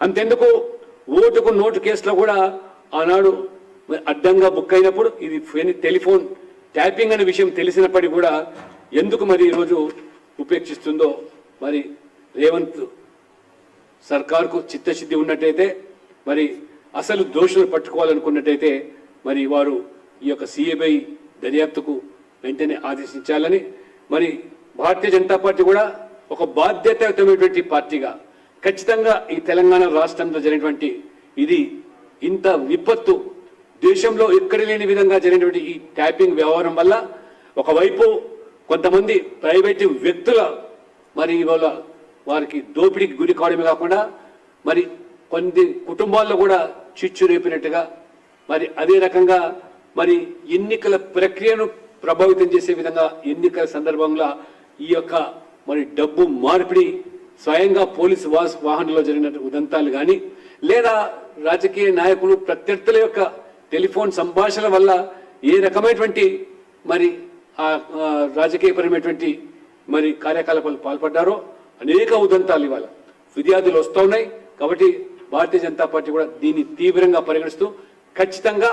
అంతెందుకు ఓటుకు నోటు కేసులో కూడా ఆనాడు మరి అడ్డంగా బుక్ అయినప్పుడు ఇది టెలిఫోన్ ట్యాపింగ్ అనే విషయం తెలిసినప్పటికీ కూడా ఎందుకు మరి ఈరోజు ఉపేక్షిస్తుందో మరి రేవంత్ సర్కార్కు చిత్తశుద్ధి ఉన్నట్టయితే మరి అసలు దోషులు పట్టుకోవాలనుకున్నట్టయితే మరి వారు ఈ యొక్క సిఏబై దర్యాప్తుకు వెంటనే ఆదేశించాలని మరి భారతీయ జనతా పార్టీ కూడా ఒక బాధ్యతయుతమైనటువంటి పార్టీగా ఖచ్చితంగా ఈ తెలంగాణ రాష్ట్రంలో జరిగినటువంటి ఇది ఇంత విపత్తు దేశంలో ఎక్కడ లేని విధంగా జరిగినటువంటి ఈ ట్యాపింగ్ వ్యవహారం వల్ల ఒకవైపు కొంతమంది ప్రైవేటు వ్యక్తుల మరి ఇవాళ వారికి దోపిడీకి గురి కావడమే కాకుండా మరి కొన్ని కుటుంబాల్లో కూడా చిచ్చు రేపినట్టుగా మరి అదే రకంగా మరి ఎన్నికల ప్రక్రియను ప్రభావితం చేసే విధంగా ఎన్నికల సందర్భంలో ఈ యొక్క మరి డబ్బు మార్పిడి స్వయంగా పోలీసు వాస్ వాహనంలో జరిగిన ఉదంతాలు కానీ లేదా రాజకీయ నాయకులు ప్రత్యర్థుల యొక్క టెలిఫోన్ సంభాషణ వల్ల ఏ రకమైనటువంటి మరి ఆ ఆ, రాజకీయపరమైనటువంటి మరి కార్యకలాపాలు పాల్పడ్డారో అనేక ఉదంతాలు ఇవాళ ఫిర్యాదులు వస్తూ ఉన్నాయి కాబట్టి భారతీయ జనతా పార్టీ కూడా దీన్ని తీవ్రంగా పరిగణిస్తూ ఖచ్చితంగా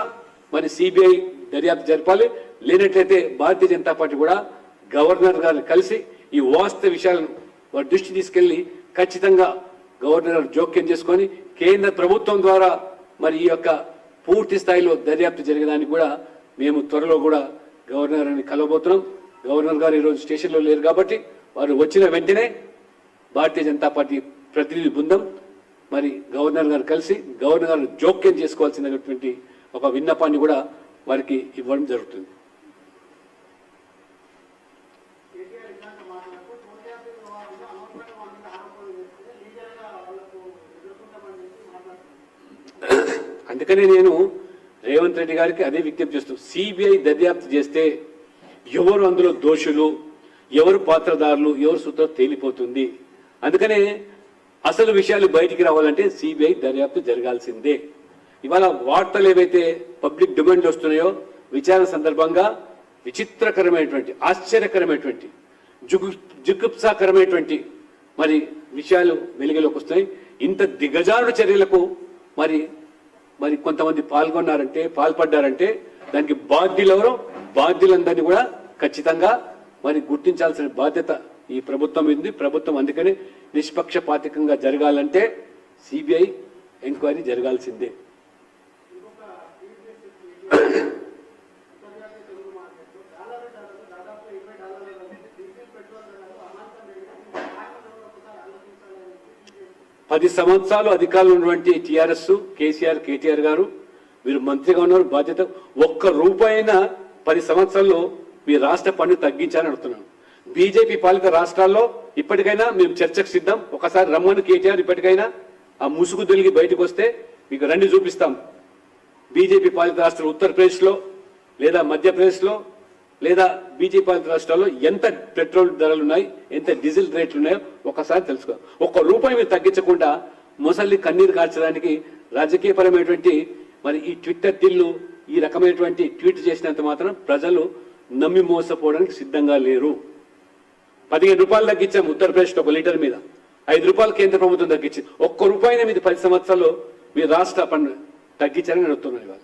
మరి సిబిఐ దర్యాప్తు జరపాలి. లేనట్లయితే భారతీయ జనతా పార్టీ కూడా గవర్నర్ గారిని కలిసి ఈ వాస్తవ విషయాలను వారి దృష్టి తీసుకెళ్ళి ఖచ్చితంగా గవర్నర్ జోక్యం చేసుకొని కేంద్ర ప్రభుత్వం ద్వారా మరి ఈ యొక్క పూర్తి స్థాయిలో దర్యాప్తు జరిగేదానికి కూడా మేము త్వరలో కూడా గవర్నర్ అని కలవబోతున్నాం. గవర్నర్ గారు ఈరోజు స్టేషన్లో లేరు కాబట్టి వారు వచ్చిన వెంటనే భారతీయ జనతా పార్టీ ప్రతినిధి బృందం మరి గవర్నర్ గారు కలిసి గవర్నర్ గారు జోక్యం చేసుకోవాల్సినటువంటి ఒక విన్నపాన్ని కూడా వారికి ఇవ్వడం జరుగుతుంది. అందుకనే నేను రేవంత్ రెడ్డి గారికి అదే విజ్ఞప్తి చేస్తూ సిబిఐ దర్యాప్తు చేస్తే ఎవరు అందులో దోషులు ఎవరు పాత్రదారులు ఎవరు సూత్రం తేలిపోతుంది? అందుకనే అసలు విషయాలు బయటికి రావాలంటే సిబిఐ దర్యాప్తు జరగాల్సిందే. ఇవాళ వార్తలు ఏవైతే పబ్లిక్ డిమాండ్ వస్తున్నాయో విచారణ సందర్భంగా విచిత్రకరమైనటువంటి ఆశ్చర్యకరమైనటువంటి జుగు జుగుప్సాకరమైనటువంటి మరి విషయాలు వెలుగులోకి వస్తున్నాయి. ఇంత దిగజారుడు చర్యలకు మరి మరి కొంతమంది పాల్గొన్నారంటే పాల్పడ్డారంటే దానికి బాధ్యులు ఎవరో బాధ్యులందరినీ కూడా ఖచ్చితంగా మరి గుర్తించాల్సిన బాధ్యత ఈ ప్రభుత్వం ఉంది. ప్రభుత్వం అందుకని నిష్పక్షపాతికంగా జరగాలంటే సిబిఐ ఎంక్వైరీ జరగాల్సిందే. పది సంవత్సరాలు అధికారంలో ఉన్నటువంటి టీఆర్ఎస్ కేసీఆర్ కేటీఆర్ గారు మీరు మంత్రిగా ఉన్నారు బాధ్యత. ఒక్క రూపాయినా పది సంవత్సరాల్లో మీ రాష్ట్ర పన్ను తగ్గించాలని అడుగుతున్నాను. బీజేపీ పాలిత రాష్ట్రాల్లో ఇప్పటికైనా మేము చర్చకు సిద్ధం. ఒకసారి రమ్మని కేటీఆర్ ఇప్పటికైనా ఆ ముసుగు దొలిగి బయటకు వస్తే మీకు రండి చూపిస్తాం. బీజేపీ పాలిత రాష్ట్రాలు ఉత్తరప్రదేశ్లో లేదా మధ్యప్రదేశ్లో లేదా బీజేపీ పాలిత రాష్ట్రాల్లో ఎంత పెట్రోల్ ధరలు ఉన్నాయి ఎంత డీజిల్ రేట్లు ఉన్నాయో ఒకసారి తెలుసుకో. ఒక్క రూపాయి మీరు తగ్గించకుండా ముసలి కన్నీరు కార్చడానికి రాజకీయపరమైనటువంటి మరి ఈ ట్విట్టర్ తిల్లు ఈ రకమైనటువంటి ట్వీట్ చేసినంత మాత్రం ప్రజలు నమ్మి మోసపోవడానికి సిద్ధంగా లేరు. పదిహేను రూపాయలు తగ్గించాం ఉత్తరప్రదేశ్ ఒక లీటర్ మీద. ఐదు రూపాయలు కేంద్ర ప్రభుత్వం తగ్గించింది. ఒక్క రూపాయిని మీద పది సంవత్సరాలు మీ రాష్ట్ర పన్ను తగ్గించారని అడుగుతున్నాను ఇవాళ.